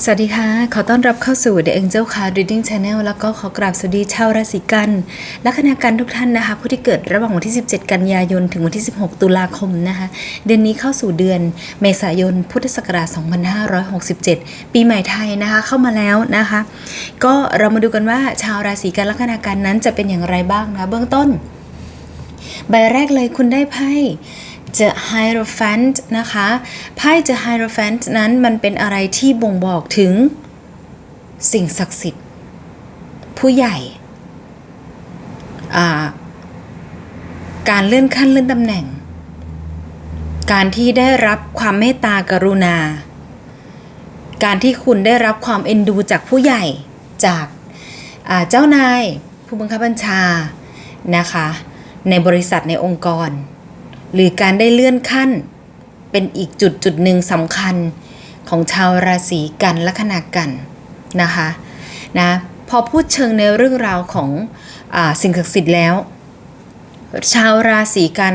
สวัสดีค่ะ ขอต้อนรับเข้าสู่ The Angel Card Reading Channel แล้วก็ขอกราบสวัสดีชาวราศีกันและคณาการทุกท่านนะคะ ผู้ที่เกิดระหว่างวันที่ 17 กันยายน ถึงวันที่ 16 ตุลาคมนะคะ เดือนนี้เข้าสู่เดือนเมษายน พุทธศักราช 2567 ปีใหม่ไทยนะคะ เข้ามาแล้วนะคะ ก็เรามาดูกันว่าชาวราศีกันและคณาการนั้นจะเป็นอย่างไรบ้างนะะเบื้องต้น ใบแรกเลยคุณได้ไพ่ The Hierophant นะคะไพ่ The Hierophant นั้นมันเป็นอะไรที่บ่งบอกถึงสิ่งศักดิ์สิทธิ์ ผู้ใหญ่การเลื่อนขั้นเลื่อนตำแหน่ง การที่ได้รับความเมตตากรุณา การที่คุณได้รับความเอ็นดูจากผู้ใหญ่จากเจ้านายผู้บังคับบัญชานะคะในบริษัทในองค์กร หรือการได้เลื่อนขั้น เป็นอีกจุดจุดหนึ่งสำคัญของชาวราศีกันละขนากันนะคะนะพอพูดเชิงในเรื่องราวของอสิ่งศักดิ์สิทธิ์แล้ว ชาวราศีกัน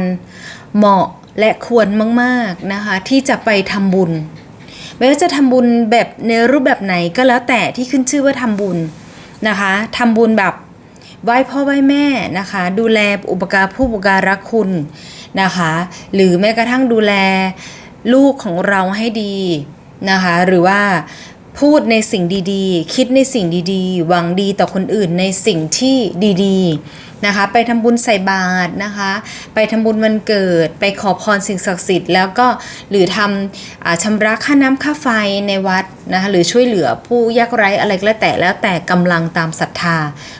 เหมาะและควรมากๆนะคะที่จะไปทำบุญไม่ว่าจะทำบุญแบบในรูปแบบไหนก็แล้วแต่ที่ขึ้นชื่อว่าทำบุญนะคะทำบุญแบบไหว้พ่อไหว้แม่นะคะ ดูแลอุปการผู้อุปการะคุณ นะคะ หรือแม้กระทั่งดูแลลูกของเราให้ดีนะคะ หรือว่าพูดในสิ่งดีๆ คิดในสิ่งดีๆ หวังดีต่อคนอื่นในสิ่งที่ดีๆนะคะ ไปทำบุญใส่บาตรนะคะ ไปทำบุญวันเกิด ไปขอพรสิ่งศักดิ์สิทธิ์แล้วก็หรือทำอชำระค่าน้ำค่าไฟในวัดนะคะหรือช่วยเหลือผู้ยากไร้อะไรก็แล้วแต่แล้วแต่กำลังตามศรัทธา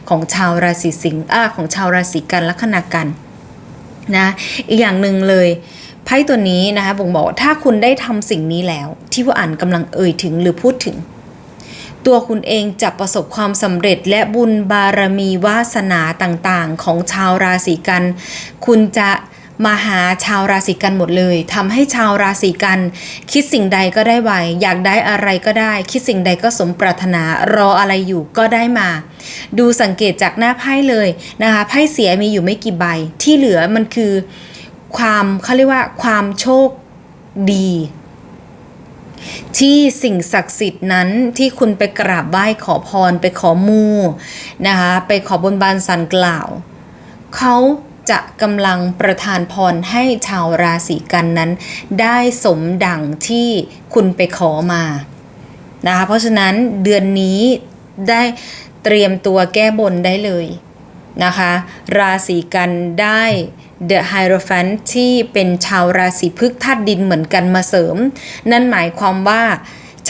ของชาวราศีสิงห์อาของชาวราศีกันลัคนากัน นะอีกอย่างหนึ่งเลยไพ่ตัวนี้นะคะบ่งบอกว่าถ้าคุณได้ทำสิ่งนี้แล้ว ที่ผู้อ่านกำลังเอ่ยถึงหรือพูดถึง ตัวคุณเองจะประสบความสำเร็จและบุญบารมีวาสนาต่างๆ ของชาวราศีกัน คุณจะ มาหาชาวราศีกันหมดเลยทำให้ชาวราศีกันคิดสิ่งใดก็ได้ไวอยากได้อะไรก็ได้ คิดสิ่งใดก็สมปรารถนารออะไรอยู่ก็ได้มา ดูสังเกตจากหน้าไพ่เลยนะคะไพ่เสียมีอยู่ไม่กี่ใบ ที่เหลือมันคือความเขาเรียกว่าความโชคดี ที่สิ่งศักดิ์สิทธิ์นั้นที่คุณไปกราบไหว้ขอพรไปขอมูนะคะไปขอบนบานสันกล่าวเขา จะกำลังประทานพรให้ชาวราศีกันนั้น ได้สมดังที่คุณไปขอมานะคะเพราะฉะนั้นเดือนนี้ได้เตรียมตัวแก้บนได้เลยนะคะ ราศีกันได้ The Hierophant ที่เป็นชาวราศีพฤกษ์ธาตุดินเหมือนกันมาเสริม นั่นหมายความว่า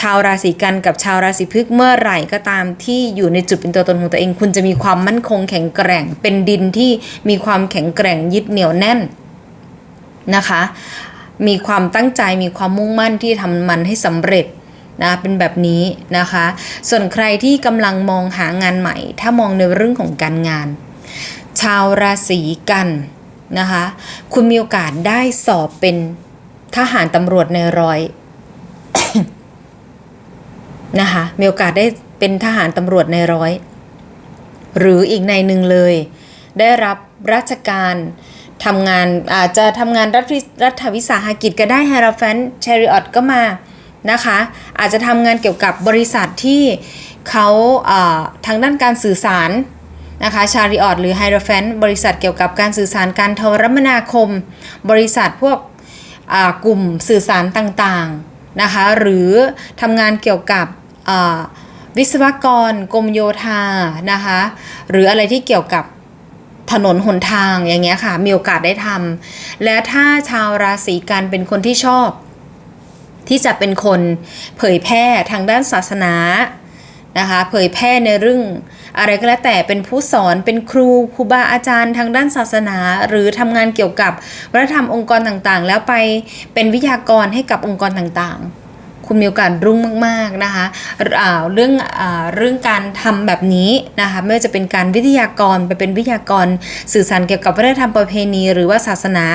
ชาวราศีกันกับชาวราศีพฤกษ์เมื่อไหร่ก็ตามที่อยู่ในจุดเป็นตัวตนของตัวเอง คุณจะมีความมั่นคงแข็งแกร่ง เป็นดินที่มีความแข็งแกร่งยึดเหนี่ยวแน่นนะคะ มีความตั้งใจมีความมุ่งมั่นที่ทำมันให้สำเร็จนะเป็นแบบนี้นะคะ ส่วนใครที่กำลังมองหางานใหม่ ถ้ามองในเรื่องของการงาน ชาวราศีกันนะคะ คุณมีโอกาสได้สอบเป็นทหารตำรวจในร้อย นะคะมีโอกาสได้เป็นทหารตำรวจในร้อย หรืออีกในหนึ่งเลย ได้รับราชการทำงานอาจจะทำงานรัฐวิรัฐวิสาหกิจก็ได้ฮาราแฟนเชริออตก็มานะคะอาจจะทำงานเกี่ยวกับบริษัทที่เขาาทางด้านการสื่อสารนะคะชาริออตหรือไฮโดรแฟนบริษัทเกี่ยวกับการสื่อสารการโทรมนาคม บริษัทพวกกลุ่มสื่อสารต่างๆนะคะหรือทำงานเกี่ยวกับ วิศวกรกรมโยธานะคะ หรืออะไรที่เกี่ยวกับถนนหนทางอย่างเงี้ยค่ะ มีโอกาสได้ทำและถ้าชาวราศีกันเป็นคนที่ชอบ ที่จะเป็นคนเผยแพร่ทางด้านศาสนานะคะเผยแพร่ในเรื่องอะไรก็แล้วแต่เป็นผู้สอนเป็นครูครูบาอาจารย์ทางด้านศาสนา หรือทำงานเกี่ยวกับวัฒนธรรมองค์กรต่างๆ แล้วไปเป็นวิทยากรให้กับองค์กรต่างๆ คุณมีโอกาสรุ่งมากๆนะคะเรื่องอเรื่องการทำแบบนี้นะคะไม่ว่าจะเป็นการวิทยากรไปเป็นวิทยากรสื่อสารเกี่ยวกับวัฒนธรรมประเพณี หรือว่าศาสนา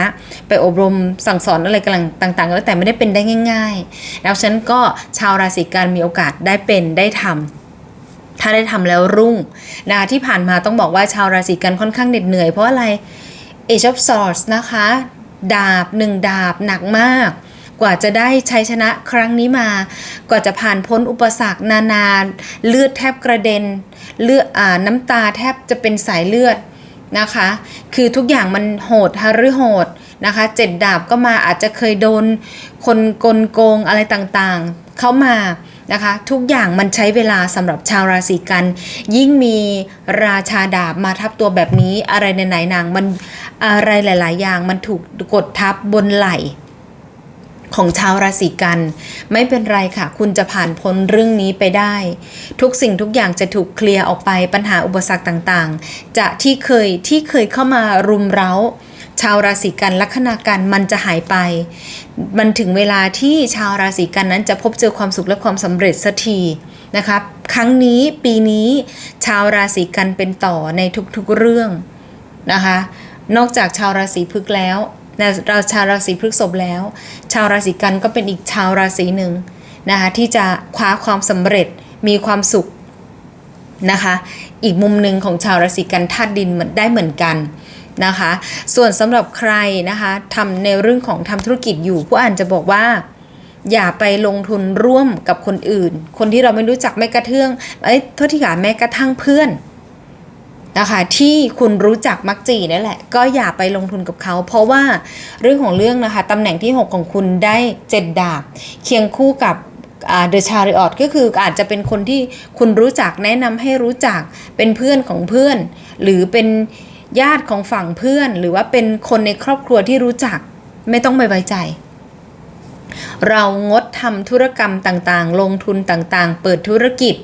ไปอบรมสั่งสอนอะไรกันต่างๆ แล้วแต่ไม่ได้เป็นได้ง่ายๆแล้วฉันก็ชาวราศีกันมีโอกาสได้เป็นได้ทำถ้าได้ทำแล้วรุ่งนะคะที่ผ่านมาต้องบอกว่าชาวราศีกันค่อนข้างเหน็ดเหนื่อยเพราะอะไร Age of Swords นะคะ ดาบหนึ่งดาบหนักมาก กว่าจะได้ชัยชนะครั้งนี้มา กว่าจะผ่านพ้นอุปสรรคนานาเลือดแทบกระเด็นเลือดอ่าน้ำตาแทบจะเป็นสายเลือดนะคะ คือทุกอย่างมันโหดฮะหรือโหดนะคะเจ็ดดาบก็มาอาจจะเคยโดนคนกลโกงอะไรต่างๆ เข้ามานะคะ ทุกอย่างมันใช้เวลาสำหรับชาวราศีกัน ยิ่งมีราชาดาบมาทับตัวแบบนี้อะไรในไหนๆนางมันอะไรหลาย ๆ อย่างมันถูกกดทับบนไหล่ ของชาวราศีกัน ไม่เป็นไรค่ะ คุณจะผ่านพ้นเรื่องนี้ไปได้ ทุกสิ่งทุกอย่างจะถูกเคลียร์ออกไปปัญหาอุปสรรคต่างๆ จะที่เคยที่เคยเข้ามารุมเร้า ชาวราศีกันลัคนากันมันจะหายไป มันถึงเวลาที่ชาวราศีกันนั้นจะพบเจอความสุขและความสำเร็จสักทีนะคะครั้งนี้ปีนี้ชาวราศีกันเป็นต่อในทุกๆเรื่องนะคะ นอกจากชาวราศีพฤกษ์แล้ว นะเราชาวราศีพฤษภแล้ว ชาวราศีกันก็เป็นอีกชาวราศีหนึ่งนะคะที่จะคว้าความสำเร็จมีความสุขนะคะอีกมุมหนึ่งของชาวราศีกันธาตุดินเหมือนได้เหมือนกันนะคะส่วนสำหรับใครนะคะทำในเรื่องของทำธุรกิจอยู่ผู้อ่านจะบอกว่า อย่าไปลงทุนร่วมกับคนอื่น คนที่เราไม่รู้จักแม้กระทั่งเอ้ยโทษทีค่ะแม้กระทั่งเพื่อน นะคะที่คุณรู้จักมักจีนั่แหละ ก็อย่าไปลงทุนกับเขา เพราะว่าเรื่องของเรื่องนะคะตำแหน่งที่ 6 ของคุณได้เจ็ดดาบ เคียงคู่กับเดอะชาริออตก็คืออาจจะเป็นคนที่คุณรู้จักแนะนำให้รู้จักเป็นเพื่อนของเพื่อน หรือเป็นญาติของฝั่งเพื่อน หรือว่าเป็นคนในครอบครัวที่รู้จักไม่ต้องไปไว้ใจ เรางดทำธุรกรรมต่างๆ ลงทุนต่างๆ เปิดธุรกิจ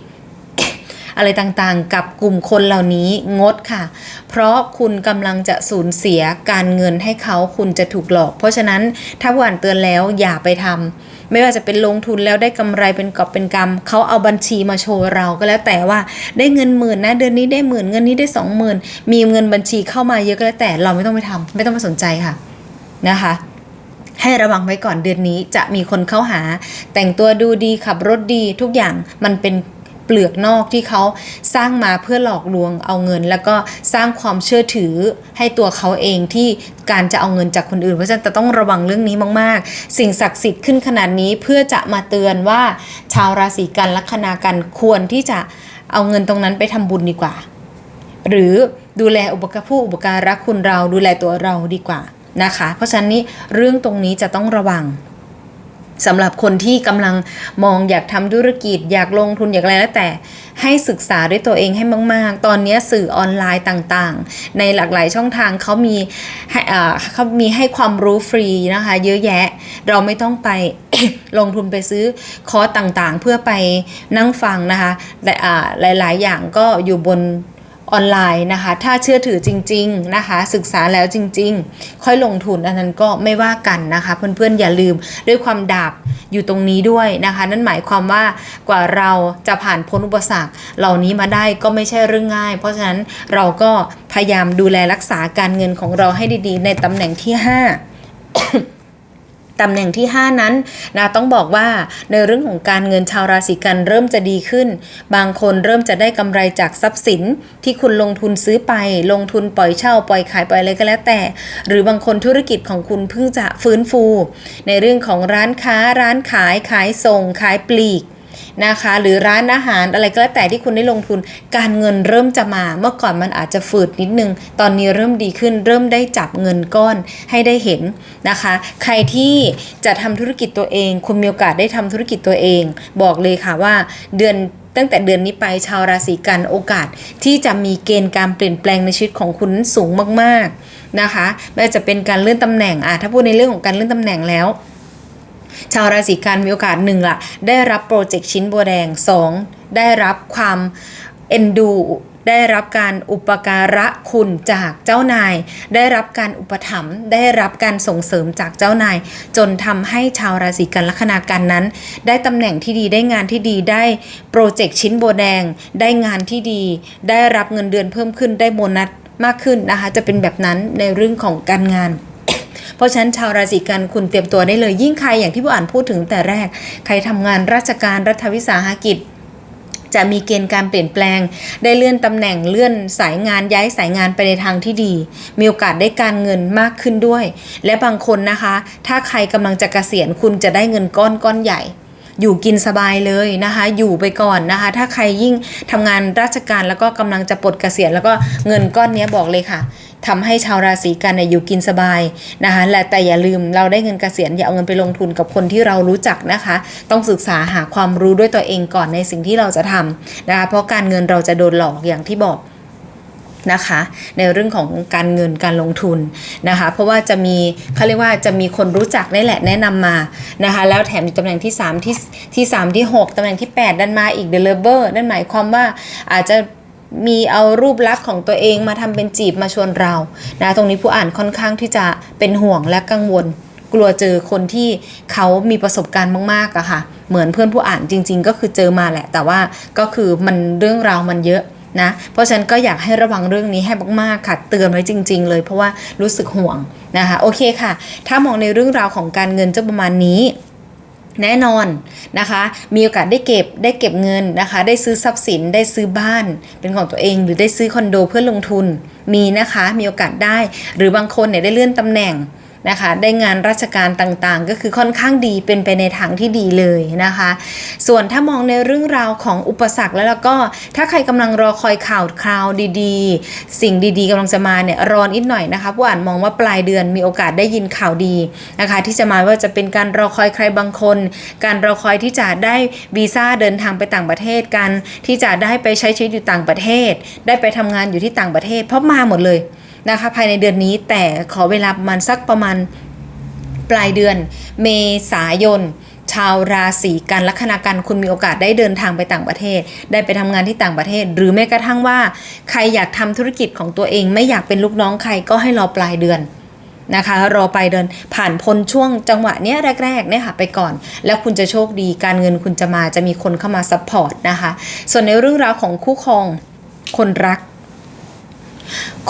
อะไรต่างๆ กับกลุ่มคนเหล่านี้งดค่ะ เพราะคุณกำลังจะสูญเสียการเงินให้เขาคุณจะถูกหลอก เพราะฉะนั้นถ้าหวานเตือนแล้วอย่าไปทำไม่ว่าจะเป็นลงทุนแล้วได้กำไรเป็นกอบเป็นกำเขาเอาบัญชีมาโชว์เราก็แล้วแต่ว่าได้เงินหมื่นนะเดือนนี้ได้หมื่นเงินนี้ได้สองหมื่นมีเงินบัญชีเข้ามาเยอะก็แล้วแต่เราไม่ต้องไปทำไม่ต้องไปสนใจค่ะนะคะให้ระวังไว้ก่อนเดือนนี้จะมีคนเข้าหา แต่งตัวดูดีขับรถดีทุกอย่างมันเป็น เปลือกนอกที่เขาสร้างมาเพื่อหลอกลวงเอาเงิน แล้วก็สร้างความเชื่อถือให้ตัวเขาเองที่การจะเอาเงินจากคนอื่น เพราะฉะนั้นจะต้องระวังเรื่องนี้มาก ๆ สิ่งศักดิ์สิทธิ์ขึ้นขนาดนี้เพื่อจะมาเตือนว่าชาวราศีกันลัคนากันควรที่จะเอาเงินตรงนั้นไปทำบุญดีกว่า หรือดูแลอุปการผู้อุปการะคุณเราดูแลตัวเราดีกว่านะคะ เพราะฉะนั้นนี่เรื่องตรงนี้จะต้องระวัง สำหรับคนที่กำลังมองอยากทำธุรกิจ อยากลงทุนอยากอะไรแล้วแต่ ให้ศึกษาด้วยตัวเองให้มาก ๆ ตอนนี้สื่อออนไลน์ต่างๆ ในหลากหลายช่องทางเขามีให้เขามีให้ความรู้ฟรีนะคะ เยอะแยะเราไม่ต้องไป ลงทุนไปซื้อคอร์สต่างๆ เพื่อไปนั่งฟังนะคะแต่หลายๆอย่างก็อยู่บน ออนไลน์นะคะ ถ้าเชื่อถือจริง ๆนะคะ ศึกษาแล้วจริง ๆ ค่อยลงทุนอันนั้นก็ไม่ว่ากันนะคะเพื่อนๆอย่าลืมด้วยความดาบอยู่ตรงนี้ด้วยนะคะ นั่นหมายความว่ากว่าเราจะผ่านพ้นอุปสรรค เหล่านี้มาได้ก็ไม่ใช่เรื่องง่าย เพราะฉะนั้นเราก็พยายามดูแลรักษาการเงินของเราให้ดีๆ ในตำแหน่งที่ 5 ตำแหน่งที่ 5 นั้นนะต้องบอกว่าในเรื่องของการเงินชาวราศีกันเริ่มจะดีขึ้น บางคนเริ่มจะได้กำไรจากทรัพย์สินที่คุณลงทุนซื้อไป ลงทุนปล่อยเช่าปล่อยขายปล่อยอะไรก็แล้วแต่ หรือบางคนธุรกิจของคุณเพิ่งจะฟื้นฟู ในเรื่องของร้านค้าร้านขายขายส่งขายปลีก นะคะ หรือร้านอาหารอะไรก็แล้วแต่ที่คุณได้ลงทุน การเงินเริ่มจะมา เมื่อก่อนมันอาจจะฝืดนิดนึง ตอนนี้เริ่มดีขึ้น เริ่มได้จับเงินก้อนให้ได้เห็นนะคะ ใครที่จะทำธุรกิจตัวเอง คุณมีโอกาสได้ทำธุรกิจตัวเอง บอกเลยค่ะว่าเดือนตั้งแต่เดือนนี้ไปชาวราศีกันโอกาสที่จะมีเกณฑ์การเปลี่ยนแปลงในชีวิตของคุณสูงมากๆนะคะไม่ว่าจะเป็นการเลื่อนตำแหน่งอะถ้าพูดในเรื่องของการเลื่อนตำแหน่งแล้ว ชาวราศีกันมีโอกาสหนึ่งละได้รับโปรเจกต์ชิ้นบัวแดง 2. ได้รับความเอ็นดูได้รับการอุปการะคุณจากเจ้านาย ได้รับการอุปถัมภ์ได้รับการส่งเสริมจากเจ้านาย จนทำให้ชาวราศีกันลัคนากันนั้น ได้ตำแหน่งที่ดีได้งานที่ดีได้โปรเจกต์ชิ้นโบแดง ได้งานที่ดี ได้รับเงินเดือนเพิ่มขึ้นได้โบนัสมากขึ้นนะคะ จะเป็นแบบนั้นในเรื่องของการงาน เพราะฉะนั้นชาวราศีกันคุณเตรียมตัวได้เลยยิ่งใครอย่างที่ผู้อ่านพูดถึงแต่แรก ใครทำงานราชการรัฐวิสาหกิจจะมีเกณฑ์การเปลี่ยนแปลง ได้เลื่อนตำแหน่งเลื่อนสายงานย้ายสายงานไปในทางที่ดี มีโอกาสได้การเงินมากขึ้นด้วย และบางคนนะคะ ถ้าใครกำลังจะเกษียณคุณจะได้เงินก้อนก้อนใหญ่ อยู่กินสบายเลยนะคะ อยู่ไปก่อนนะคะ ถ้าใครยิ่งทำงานราชการแล้วก็กำลังจะปลดเกษียณแล้วก็เงินก้อนนี้บอกเลยค่ะทำให้ชาวราศีกันเนี่ยอยู่กินสบายนะคะและแต่อย่าลืมเราได้เงินเกษียณอย่าเอาเงินไปลงทุนกับคนที่เรารู้จักนะคะ ต้องศึกษาหาความรู้ด้วยตัวเองก่อนในสิ่งที่เราจะทำนะคะเพราะการเงินเราจะโดนหลอกอย่างที่บอก นะคะ ในเรื่องของการเงินการลงทุนนะคะ เพราะว่าจะมีเขาเรียกว่าจะมีคนรู้จักนี่แหละแนะนำมานะคะ แล้วแถมอยู่ตำแหน่งที่3ที่ที่3ที่ 6ตำแหน่งที่ 8 ดันมาอีกเดลิเวอร์นั่นหมายความว่าอาจจะมีเอารูปลักษณ์ของตัวเองมาทำเป็นจีบมาชวนเรานะตรงนี้ผู้อ่านค่อนข้างที่จะเป็นห่วงและกังวล กลัวเจอคนที่เขามีประสบการณ์มากๆอะค่ะ เหมือนเพื่อนผู้อ่านจริง ๆ ก็คือเจอมาแหละ แต่ว่าก็คือมันเรื่องราวมันเยอะ นะเพราะฉะนั้นก็อยากให้ระวังเรื่องนี้ให้มากๆค่ะเตือนไว้จริง ๆ เลย เพราะว่ารู้สึกห่วงนะคะโอเคค่ะ ถ้ามองในเรื่องราวของการเงินจะประมาณนี้แน่นอนนะคะ มีโอกาสได้เก็บได้เก็บเงินนะคะ ได้ซื้อทรัพย์สินได้ซื้อบ้านเป็นของตัวเอง หรือได้ซื้อคอนโดเพื่อลงทุนมีนะคะมีโอกาสได้ หรือบางคนเนี่ยได้เลื่อนตำแหน่ง นะคะได้งานราชการต่างๆ ก็คือค่อนข้างดีเป็นไปในทางที่ดีเลยนะคะ ส่วนถ้ามองในเรื่องราวของอุปสรรคแล้วแล้วก็ถ้าใครกำลังรอคอยข่าวคราวดีๆ สิ่งดีๆกำลังจะมาเนี่ยรอนิดหน่อยนะคะผู้อ่านมองว่าปลายเดือนมีโอกาสได้ยินข่าวดีนะคะ ที่จะมาว่าจะเป็นการรอคอยใครบางคน การรอคอยที่จะได้วีซ่าเดินทางไปต่างประเทศกันที่จะได้ไปใช้ชีวิตอยู่ต่างประเทศ ได้ไปทำงานอยู่ที่ต่างประเทศเพราะมาหมดเลย นะคะภายในเดือนนี้แต่ขอเวลาประมาณสักประมาณปลายเดือนเมษายนชาวราศีกันลัคนากันคุณมีโอกาสได้เดินทางไปต่างประเทศ ได้ไปทำงานที่ต่างประเทศ หรือแม้กระทั่งว่า ใครอยากทำธุรกิจของตัวเอง ไม่อยากเป็นลูกน้องใครก็ให้รอปลายเดือนนะคะ รอปลายเดือนผ่านพ้นช่วงจังหวะเนี้ยแรกๆเนี่ยค่ะไปก่อน แล้วคุณจะโชคดีการเงินคุณจะมาจะมีคนเข้ามาซัพพอร์ตนะคะ ส่วนในเรื่องราวของคู่ครองคนรัก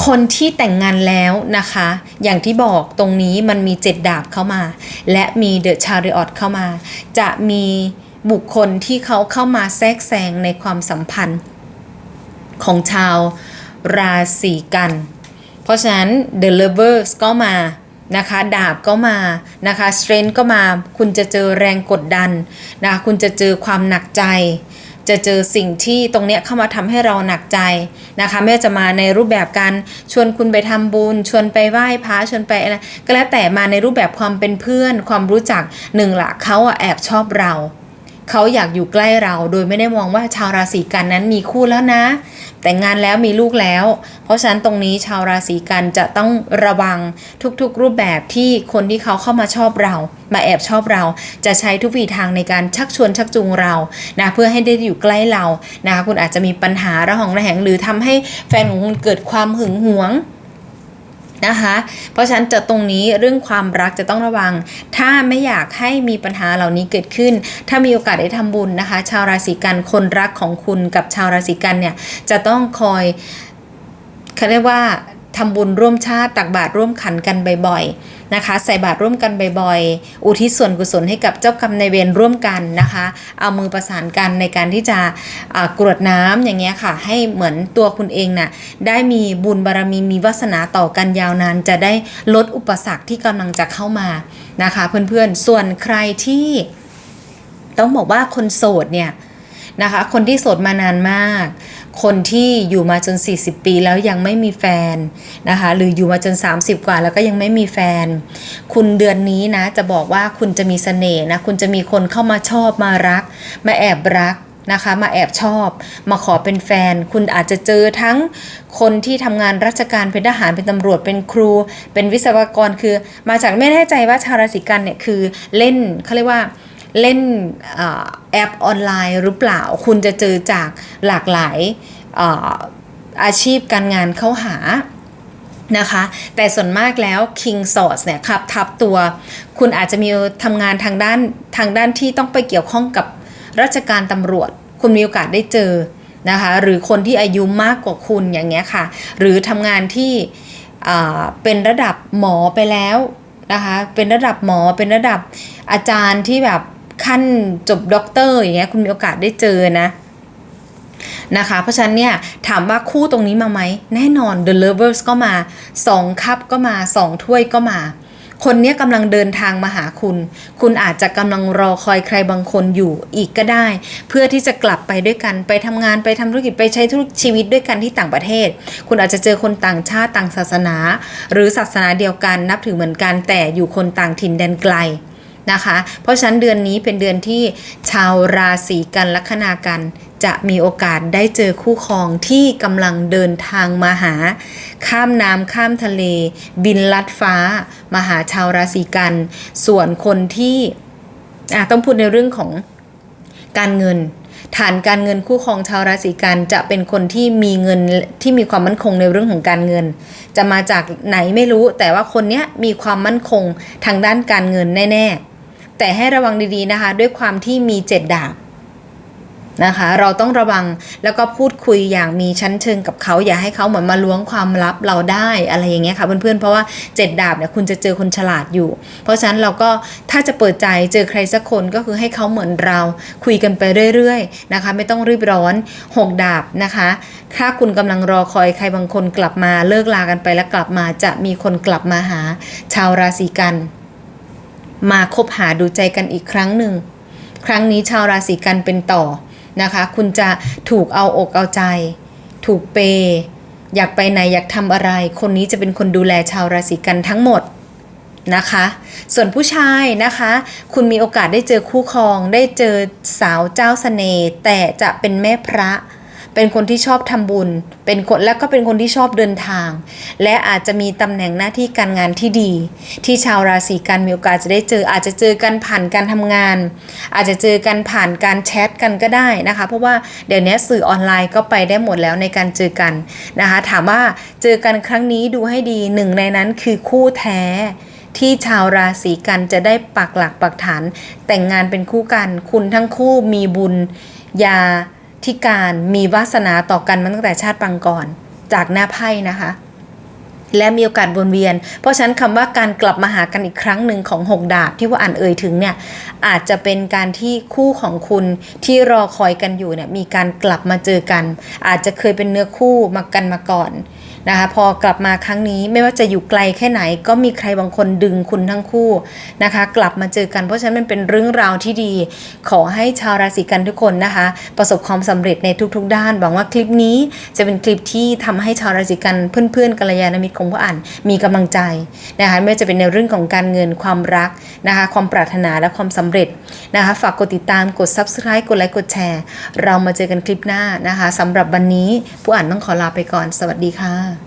คนที่แต่งงานแล้วนะคะ อย่างที่บอกตรงนี้มันมีเจ็ดดาบเข้ามา และมีเดอะชาริออตเข้ามา จะมีบุคคลที่เขาเข้ามาแทรกแซงในความสัมพันธ์ของชาวราศีกัน เพราะฉะนั้น The Lovers ก็มานะคะ ดาบก็มานะคะ Strength ก็มา คุณจะเจอแรงกดดันนะคะคุณจะเจอความหนักใจ จะเจอสิ่งที่ตรงเนี้ยเข้ามาทำให้เราหนักใจนะคะไม่ว่าจะมาในรูปแบบการชวนคุณไปทำบุญ ชวนไปไหว้พระชวนไปอะไรก็แล้วแต่มาในรูปแบบความเป็นเพื่อน ความรู้จักหนึ่งละเขาอะแอบชอบเราเขาอยากอยู่ใกล้เราโดยไม่ได้มองว่าชาวราศีกันนั้นมีคู่แล้วนะ แต่งงานแล้วมีลูกแล้ว เพราะฉะนั้นตรงนี้ชาวราศีกันจะต้องระวังทุกๆรูปแบบที่คนที่เขาเข้ามาชอบเรา มาแอบชอบเรา จะใช้ทุกวิธีทางในการชักชวนชักจูงเรานะเพื่อให้ได้อยู่ใกล้เรานะคะคุณอาจจะมีปัญหาระหองระแหงหรือทำให้แฟนของคุณเกิดความหึงหวง นะคะ เพราะฉะนั้นจะตรงนี้เรื่องความรักจะต้องระวัง ถ้าไม่อยากให้มีปัญหาเหล่านี้เกิดขึ้น ถ้ามีโอกาสได้ทำบุญนะคะ ชาวราศีกันคนรักของคุณกับชาวราศีกันเนี่ยจะต้องคอยเขาเรียกว่า ทำบุญร่วมชาติตักบาตรร่วมขันกันบ่อยๆนะคะ ใส่บาตรร่วมกันบ่อยๆ อุทิศส่วนกุศลให้กับเจ้ากรรมนายเวรร่วมกันนะคะ เอามือประสานกันในการที่จะกรวดน้ำอย่างเงี้ยค่ะ ให้เหมือนตัวคุณเองน่ะได้มีบุญบารรมีมีวาสนาต่อกันยาวนาน จะได้ลดอุปสรรคที่กำลังจะเข้ามานะคะ เพื่อนๆส่วนใครที่ต้องบอกว่าคนโสดเนี่ยนะคะ คนที่โสดมานานมาก คนที่อยู่มาจน 40 ปีแล้วยังไม่มีแฟนนะคะหรืออยู่มาจน 30 กว่าแล้วก็ยังไม่มีแฟน คุณเดือนนี้นะจะบอกว่าคุณจะมีเสน่ห์นะคุณจะมีคนเข้ามาชอบมารัก มาแอบรักนะคะมาแอบชอบ มาขอเป็นแฟน คุณอาจจะเจอทั้งคนที่ทำงานราชการเป็นทหารเป็นตำรวจเป็นครู เป็นวิศวกรคือ มาจากไม่แน่ใจว่าชาวราศีกันเนี่ยคือเล่นเขาเรียกว่า เล่นอแอปออนไลน์หรือเปล่า คุณจะเจอจากหลากหลายออาชีพการงานเข้าหานะคะ แต่ส่วนมากแล้ว King s o u r c e เนี่ยขับทับตัว คุณอาจจะมีทำงานทางด้านทางด้านที่ต้องไปเกี่ยวข้องกับราชการตำรวจ คุณมีโอกาสได้เจอนะคะหรือคนที่อายุมากกว่าคุณอย่างเงี้ยค่ะ หรือทำงานที่เป็นระดับหมอไปแล้วนะคะเป็นระดับหมอเป็นระดับอาจารย์ที่แบบ ขั้นจบด็อกเตอร์อย่างเงี้ยคุณมีโอกาสได้เจอนะนะคะ เพราะฉะนั้นเนี่ยถามว่าคู่ตรงนี้มาไหม แน่นอน The Lovers ก็มา2คัพก็มา 2 ถ้วยก็มา คนเนี้ยกำลังเดินทางมาหาคุณ คุณอาจจะกำลังรอคอยใครบางคนอยู่อีกก็ได้ เพื่อที่จะกลับไปด้วยกันไปทำงานไปทำธุรกิจไปใช้ธุรกิจชีวิตด้วยกันที่ต่างประเทศ คุณอาจจะเจอคนต่างชาติต่างศาสนา หรือศาสนาเดียวกันนับถือเหมือนกันแต่อยู่คนต่างถิ่นแดนไกล นะคะ เพราะฉะนั้นเดือนนี้เป็นเดือนที่ชาวราศีกันลัคนากัน จะมีโอกาสได้เจอคู่ครองที่กำลังเดินทางมาหา ข้ามน้ำข้ามทะเล บินลัดฟ้า มาหาชาวราศีกัน ส่วนคนที่ต้องพูดในเรื่องของการเงินฐานการเงินคู่ครองชาวราศีกันจะเป็นคนที่มีเงินที่มีความมั่นคงในเรื่องของการเงิน จะมาจากไหนไม่รู้ แต่ว่าคนนี้มีความมั่นคงทางด้านการเงินแน่ ๆ แต่ให้ระวังดีๆนะคะ ด้วยความที่มีเจ็ดดาบนะคะ เราต้องระวังแล้วก็พูดคุยอย่างมีชั้นเชิงกับเขาอย่าให้เขาเหมือนมาล้วงความลับเราได้อะไรอย่างเงี้ยค่ะเพื่อนๆเพราะว่าเจ็ดดาบเนี่ยคุณจะเจอคนฉลาดอยู่ เพราะฉะนั้นเราก็ถ้าจะเปิดใจเจอใครสักคนก็คือให้เขาเหมือนเราคุยกันไปเรื่อยๆนะคะ ไม่ต้องรีบร้อนหกดาบนะคะ ถ้าคุณกำลังรอคอยใครบางคนกลับมาเลิกลากันไปแล้วกลับมาจะมีคนกลับมาหาชาวราศีกัน มาคบหาดูใจกันอีกครั้งหนึ่ง ครั้งนี้ชาวราศีกันเป็นต่อนะคะ คุณจะถูกเอาอกเอาใจ ถูกเปย์อยากไปไหนอยากทำอะไร คนนี้จะเป็นคนดูแลชาวราศีกันทั้งหมดนะคะ ส่วนผู้ชายนะคะ คุณมีโอกาสได้เจอคู่ครอง ได้เจอสาวเจ้าสเสน่ห์แต่จะเป็นแม่พระ เป็นคนที่ชอบทำบุญ เป็นคนแล้วก็เป็นคนที่ชอบเดินทาง และอาจจะมีตำแหน่งหน้าที่การงานที่ดี ที่ชาวราศีกันมีโอกาสจะได้เจอ อาจจะเจอกันผ่านการทำงาน อาจจะเจอกันผ่านการแชทกันก็ได้นะคะ เพราะว่าเดี๋ยวนี้สื่อออนไลน์ก็ไปได้หมดแล้วในการเจอกันนะคะ ถามว่าเจอกันครั้งนี้ดูให้ดีหนึ่งในนั้นคือคู่แท้ที่ชาวราศีกันจะได้ปักหลักปักฐาน แต่งงานเป็นคู่กัน คุณทั้งคู่มีบุญยา ที่การมีวาสนาต่อกันมาตั้งแต่ชาติปังก่อนจากหน้าไพ่นะคะ และมีโอกาสวนเวียน เพราะฉะนั้นคำว่าการกลับมาหากันอีกครั้งหนึ่งของหกดาบที่ว่าอ่านเอ่ยถึงเนี่ยอาจจะเป็นการที่คู่ของคุณที่รอคอยกันอยู่เนี่ยมีการกลับมาเจอกัน อาจจะเคยเป็นเนื้อคู่มากันมาก่อน นะคะพอกลับมาครั้งนี้ไม่ว่าจะอยู่ไกลแค่ไหน ก็มีใครบางคนดึงคุณทั้งคู่นะคะ กลับมาเจอกันเพราะฉะนั้นมันเป็นเรื่องราวที่ดี ขอให้ชาวราศีกันทุกคนนะคะ ประสบความสำเร็จในทุก ๆ ด้านหวังว่าคลิปนี้จะเป็นคลิปที่ทำให้ชาวราศีกันเพื่อนๆกัลยาณมิตรของผู้อ่านมีกำลังใจนะคะไม่ว่าจะเป็นในเรื่องของการเงินความรักนะคะ ความปรารถนาและความสำเร็จนะคะ ฝากกดติดตามกด subscribe กดไลค์กดแชร์ เรามาเจอกันคลิปหน้านะคะสำหรับวันนี้ผู้อ่านต้องขอลาไปก่อน สวัสดีค่ะ